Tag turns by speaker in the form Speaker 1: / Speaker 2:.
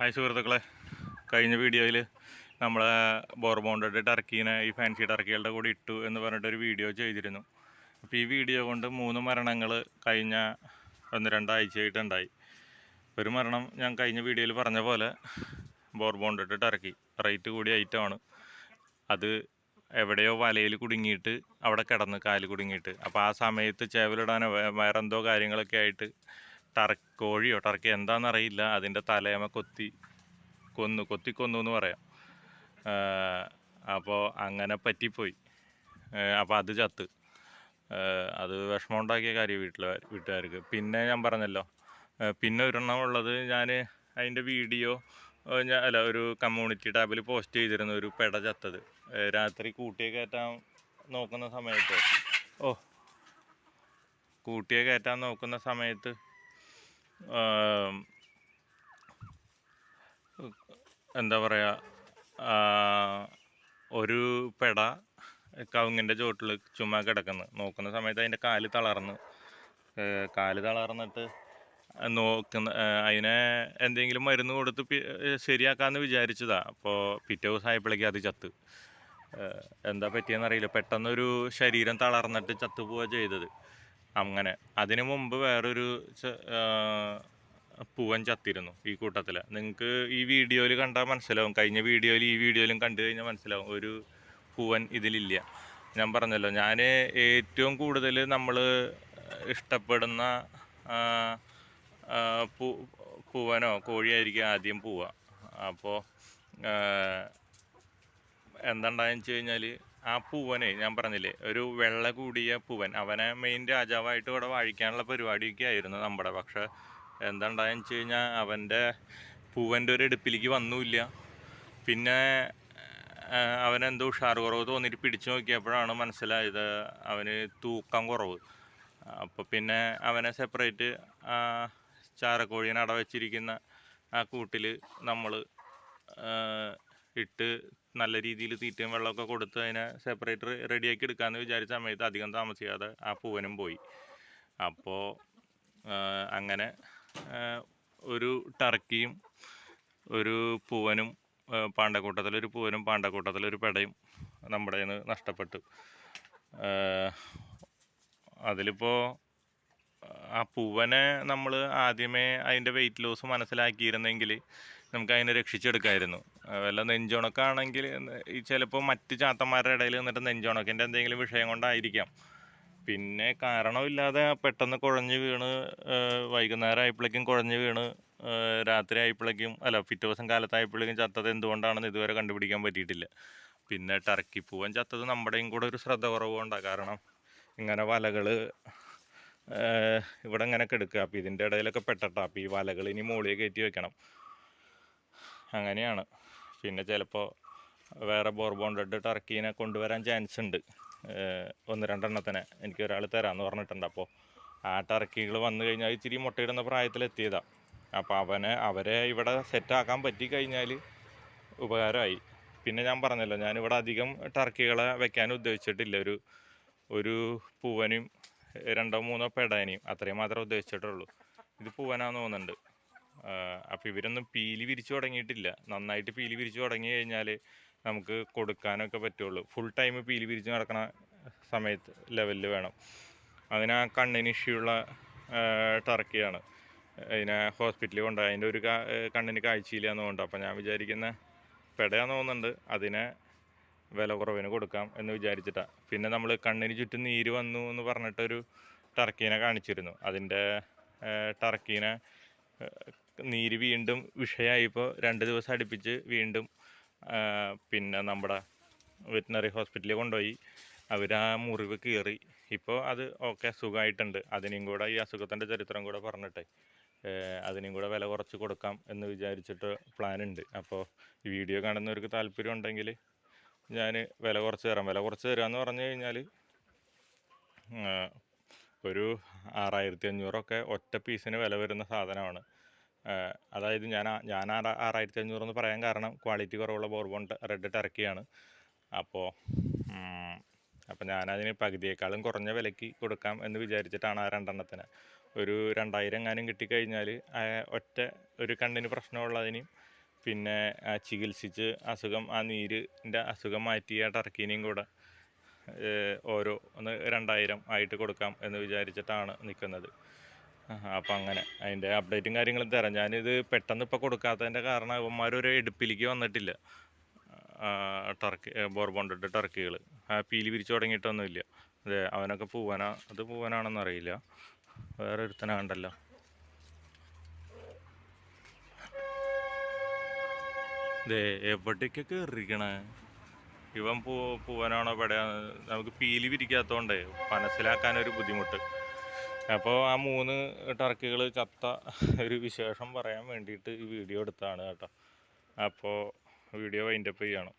Speaker 1: Hi സുഹൃത്തുക്കളെ. കഴിഞ്ഞ വീഡിയോയിൽ നമ്മൾ ബോർബോണ്ടിട്ട് ടർക്കീനെ ഈ ഫാൻസി ടർക്കികളുടെ കൂടെ ഇട്ടു എന്ന് പറഞ്ഞിട്ടൊരു വീഡിയോ ചെയ്തിരുന്നു. അപ്പോൾ ഈ വീഡിയോ കൊണ്ട് മൂന്ന് മരണങ്ങൾ കഴിഞ്ഞ ഒന്ന് രണ്ടാഴ്ചയായിട്ടുണ്ടായി. ഒരു മരണം ഞാൻ കഴിഞ്ഞ വീഡിയോയിൽ പറഞ്ഞ പോലെ ബോർബോണ്ടിട്ട് ടർക്കി റേറ്റ് കൂടിയ ഐറ്റമാണ് അത് എവിടെയോ വലയിൽ കുടുങ്ങിയിട്ട് അവിടെ കിടന്ന് കാൽ കുടുങ്ങിയിട്ട്. അപ്പോൾ ആ സമയത്ത് ചേവലിടാനോ വേറെന്തോ വേറെ കാര്യങ്ങളൊക്കെ ആയിട്ട് ടർ കോഴിയോ ടർക്കി എന്താണെന്നറിയില്ല അതിന്റെ തലേമ കൊത്തി കൊന്നു കൊത്തി കൊന്നു എന്ന് പറയാം അപ്പോൾ അങ്ങനെ പറ്റിപ്പോയി. അപ്പോൾ അത് ചത്ത്. അത് വിഷമം ഉണ്ടാക്കിയ കാര്യം വീട്ടിലെ വീട്ടുകാർക്ക്. പിന്നെ ഞാൻ പറഞ്ഞല്ലോ പിന്നെ ഒരെണ്ണം ഉള്ളത് ഞാൻ അതിന്റെ വീഡിയോ ഞാൻ അല്ല ഒരു കമ്മ്യൂണിറ്റി ടാബിൽ പോസ്റ്റ് ചെയ്തിരുന്നു ഒരു പെട ചത്തത്. രാത്രി കൂട്ടിയെ കയറ്റാൻ നോക്കുന്ന സമയത്ത്. ഓ കൂട്ടിയെ കയറ്റാൻ നോക്കുന്ന സമയത്ത് എന്താ പറയുക ഒരു പെട കവുങ്ങിന്റെ ചോട്ടിൽ ചുമ്മാ കിടക്കുന്നു. നോക്കുന്ന സമയത്ത് അതിന്റെ കാൽ തളർന്ന്. കാൽ തളർന്നിട്ട് നോക്കുന്ന അതിനെ എന്തെങ്കിലും മരുന്ന് കൊടുത്ത് ശരിയാക്കാമെന്ന് വിചാരിച്ചതാ. അപ്പോൾ പിറ്റേ ദിവസം ആയപ്പോഴേക്കും അത് ചത്ത്. എന്താ പറ്റിയെന്നറിയില്ല. പെട്ടെന്നൊരു ശരീരം തളർന്നിട്ട് ചത്തുപോവുക ചെയ്തത്. അങ്ങനെ. അതിനു മുമ്പ് വേറൊരു പൂവൻ ചത്തിരുന്നു ഈ കൂട്ടത്തിൽ നിങ്ങൾക്ക് ഈ വീഡിയോയിൽ കണ്ടാൽ മനസ്സിലാവും. കഴിഞ്ഞ വീഡിയോയിൽ ഈ വീഡിയോയിലും കണ്ടു കഴിഞ്ഞാൽ മനസ്സിലാവും. ഒരു പൂവൻ ഇതിലില്ല. ഞാൻ പറഞ്ഞല്ലോ ഞാൻ ഏറ്റവും കൂടുതൽ നമ്മൾ ഇഷ്ടപ്പെടുന്ന പൂ പൂവനോ കോഴിയായിരിക്കും ആദ്യം പൂവ. അപ്പോൾ എന്താണ്ടായെന്ന് വെച്ച് കഴിഞ്ഞാൽ ആ പൂവനെ ഞാൻ പറഞ്ഞില്ലേ ഒരു വെള്ള കൂടിയ പൂവൻ. അവനെ മെയിൻ രാജാവായിട്ട് ഇവിടെ വാഴിക്കാനുള്ള പരിപാടിയൊക്കെ ആയിരുന്നു നമ്മുടെ. പക്ഷെ എന്താണ്ടായെന്ന് വെച്ച് കഴിഞ്ഞാൽ അവന്റെ പൂവന്റെ ഒരു എടുപ്പിലേക്ക് വന്നുമില്ല പിന്നെ അവനെന്തോ ഉഷാർ കുറവ് തോന്നിയിട്ട് പിടിച്ചു നോക്കിയപ്പോഴാണ് മനസ്സിലായത് അവന് തൂക്കം കുറവ്. അപ്പോൾ പിന്നെ അവനെ സെപ്പറേറ്റ് ചാരക്കോഴീനെ അട വെച്ചിരിക്കുന്ന ആ കൂട്ടിൽ നമ്മൾ ഇട്ട് നല്ല രീതിയിൽ തീറ്റയും വെള്ളമൊക്കെ കൊടുത്ത് അതിനെ സെപ്പറേറ്റ് റെഡിയാക്കി എടുക്കാമെന്ന് വിചാരിച്ച സമയത്ത് അധികം താമസിക്കാതെ ആ പൂവനും പോയി. അപ്പോൾ അങ്ങനെ ഒരു ടർക്കിയും ഒരു പൂവനും പാണ്ടക്കൂട്ടത്തിലൊരു പൂവനും പാണ്ടക്കൂട്ടത്തിലൊരു പെടയും നമ്മുടെ നിന്ന് നഷ്ടപ്പെട്ടു. അതിലിപ്പോൾ ആ പൂവനെ നമ്മൾ ആദ്യമേ അതിന്റെ വെയിറ്റ് ലോസ് മനസ്സിലാക്കിയിരുന്നെങ്കിൽ നമുക്ക് അതിനെ രക്ഷിച്ചെടുക്കാമായിരുന്നു ആ, വല്ല നെഞ്ചുണക്കാണെങ്കിൽ ഈ ചിലപ്പോൾ മറ്റ് ചാത്തന്മാരുടെ ഇടയിൽ നിന്നിട്ട് നെഞ്ചുണക്കിന്റെ എന്തെങ്കിലും വിഷയം കൊണ്ടായിരിക്കാം. പിന്നെ കാരണമില്ലാതെ പെട്ടെന്ന് കുഴഞ്ഞു വീണ് വൈകുന്നേരം ആയപ്പോഴേക്കും കുഴഞ്ഞു വീണ് രാത്രി ആയപ്പോഴേക്കും അല്ല പിറ്റേ ദിവസം കാലത്തായപ്പോഴേക്കും ചത്തത് എന്തുകൊണ്ടാണെന്ന് ഇതുവരെ കണ്ടുപിടിക്കാൻ പറ്റിയിട്ടില്ല. പിന്നെ ടർക്കി പൂവൻ ചത്തത് നമ്മുടെയും കൂടെ ഒരു ശ്രദ്ധ കുറവുകൊണ്ടാണ് കാരണം ഇങ്ങനെ വലകൾ ഇവിടെ ഇങ്ങനെ കിടക്കുക അപ്പോൾ ഇതിന്റെ ഇടയിലൊക്കെ പെട്ടട്ടാ. അപ്പോൾ ഈ വലകൾ ഇനി മുകളിൽ കയറ്റി വെക്കണം. അങ്ങനെയാണ്. പിന്നെ ചിലപ്പോൾ വേറെ ബോർബോൺ റെഡ് ടർക്കീനെ കൊണ്ടുവരാൻ ചാൻസ് ഉണ്ട് ഒന്ന് രണ്ടെണ്ണത്തിനെ എനിക്ക് ഒരാൾ തരാമെന്ന് പറഞ്ഞിട്ടുണ്ട്. അപ്പോൾ ആ ടർക്കികൾ വന്നു കഴിഞ്ഞാൽ ഇച്ചിരി മുട്ടയിടുന്ന പ്രായത്തിലെത്തിയതാണ് അപ്പോൾ അവനെ അവരെ ഇവിടെ സെറ്റാക്കാൻ പറ്റി കഴിഞ്ഞാൽ ഉപകാരമായി. പിന്നെ ഞാൻ പറഞ്ഞല്ലോ ഞാനിവിടെ അധികം ടർക്കികളെ വെക്കാൻ ഉദ്ദേശിച്ചിട്ടില്ല. ഒരു ഒരു പൂവനും രണ്ടോ മൂന്നോ പെടാനിയും അത്രയും മാത്രമേ ഉദ്ദേശിച്ചിട്ടുള്ളൂ. ഇത് പൂവനാന്ന് തോന്നുന്നുണ്ട്. അപ്പോൾ ഇവരൊന്നും പീലി വിരിച്ചു തുടങ്ങിയിട്ടില്ല. നന്നായിട്ട് പീലി വിരിച്ചു തുടങ്ങി കഴിഞ്ഞാൽ നമുക്ക് കൊടുക്കാനൊക്കെ പറ്റുള്ളൂ. ഫുൾ ടൈം പീലി വിരിച്ച് നടക്കണ സമയത്ത് ലെവലിൽ വേണം. അതിന് ആ കണ്ണിന് ഇഷ്യൂള്ള ടർക്കിയാണ്. അതിനെ ഹോസ്പിറ്റലിൽ കൊണ്ടുപോയി. അതിന്റെ ഒരു കണ്ണിന് കാഴ്ചയില്ല എന്നുകൊണ്ട് അപ്പോൾ ഞാൻ വിചാരിക്കുന്ന പെടയാന്ന് തോന്നുന്നുണ്ട്. അതിനെ വില കുറവിന് കൊടുക്കാം എന്ന് വിചാരിച്ചിട്ടാണ് പിന്നെ നമ്മൾ കണ്ണിന് ചുറ്റും നീര് വന്നു എന്ന് പറഞ്ഞിട്ടൊരു ടർക്കീനെ കാണിച്ചിരുന്നു. അതിന്റെ ടർക്കീനെ നീര് വീണ്ടും വിഷയമായിപ്പോൾ രണ്ട് ദിവസം അടുപ്പിച്ച് വീണ്ടും പിന്നെ നമ്മുടെ വെറ്റിനറി ഹോസ്പിറ്റലിൽ കൊണ്ടുപോയി. അവർ ആ മുറിവ് കീറി. ഇപ്പോൾ അത് ഓക്കെ സുഖമായിട്ടുണ്ട് അതിനും കൂടെ ഈ അസുഖത്തിന്റെ ചരിത്രം കൂടെ പറഞ്ഞിട്ടെ അതിനും കൂടെ വില കുറച്ച് കൊടുക്കാം എന്ന് വിചാരിച്ചിട്ട് പ്ലാൻ ഉണ്ട്. അപ്പോൾ ഈ വീഡിയോ കാണുന്നവർക്ക് താല്പര്യം ഉണ്ടെങ്കിൽ ഞാൻ വില കുറച്ച് തരാം. വില കുറച്ച് തരാമെന്ന് പറഞ്ഞു കഴിഞ്ഞാൽ ഒരു ആറായിരത്തി അഞ്ഞൂറൊക്കെ ഒറ്റ പീസിന് വില വരുന്ന സാധനമാണ്. അതായത് ഞാൻ ഞാൻ ആറാ ആറായിരത്തി അഞ്ഞൂറെന്ന് പറയാൻ കാരണം ക്വാളിറ്റി കുറവുള്ള ബോർബോൺ റെഡ് ടർക്കിയാണ് അപ്പോൾ അപ്പോൾ ഞാനതിന് പകുതിയേക്കാളും കുറഞ്ഞ വിലയ്ക്ക് കൊടുക്കാം എന്ന് വിചാരിച്ചിട്ടാണ് ആ രണ്ടെണ്ണത്തിന്. ഒരു രണ്ടായിരം എങ്ങാനും കിട്ടിക്കഴിഞ്ഞാൽ ഒറ്റ ഒരു കണ്ണിന് പ്രശ്നമുള്ളതിന് പിന്നെ ചികിത്സിച്ച് അസുഖം ആ നീരിന്റെ അസുഖം മാറ്റിയ ടർക്കീനെയും കൂടെ ഓരോ ഒന്ന് രണ്ടായിരം ആയിട്ട് കൊടുക്കാം എന്ന് വിചാരിച്ചിട്ടാണ് നിൽക്കുന്നത് അപ്പം അങ്ങനെ. അതിന്റെ അപ്ഡേറ്റും കാര്യങ്ങളും തരാം. ഞാനിത് പെട്ടെന്ന് ഇപ്പോൾ കൊടുക്കാത്തതിന്റെ കാരണം ഇവന്മാരൊരു എടുപ്പിലേക്ക് വന്നിട്ടില്ല. ടർക്കി ബോർബോണ്ടിട്ട് ടർക്കികൾ ആ പീലി പിരിച്ചു തുടങ്ങിയിട്ടൊന്നുമില്ല. അതെ അവനൊക്കെ പൂവനാ. അത് പൂവനാണെന്നറിയില്ല വേറെ ഒരുത്തനാണ്ടല്ലോ ദേ എവിടേക്കൊക്കെ കയറിയിരിക്കണേ ഇവൻ പൂ പൂവനാണോ പടയാ നമുക്ക് പീലി പിരിക്കാത്തതുകൊണ്ടേ മനസ്സിലാക്കാനൊരു ബുദ്ധിമുട്ട്. അപ്പോൾ ആ മൂന്ന് ടർക്കികൾ ചത്ത ഒരു വിശേഷം പറയാൻ വേണ്ടിയിട്ട് ഈ വീഡിയോ എടുത്തതാണ് കേട്ടോ. അപ്പോൾ വീഡിയോ വൈൻഡപ്പ് ചെയ്യണം.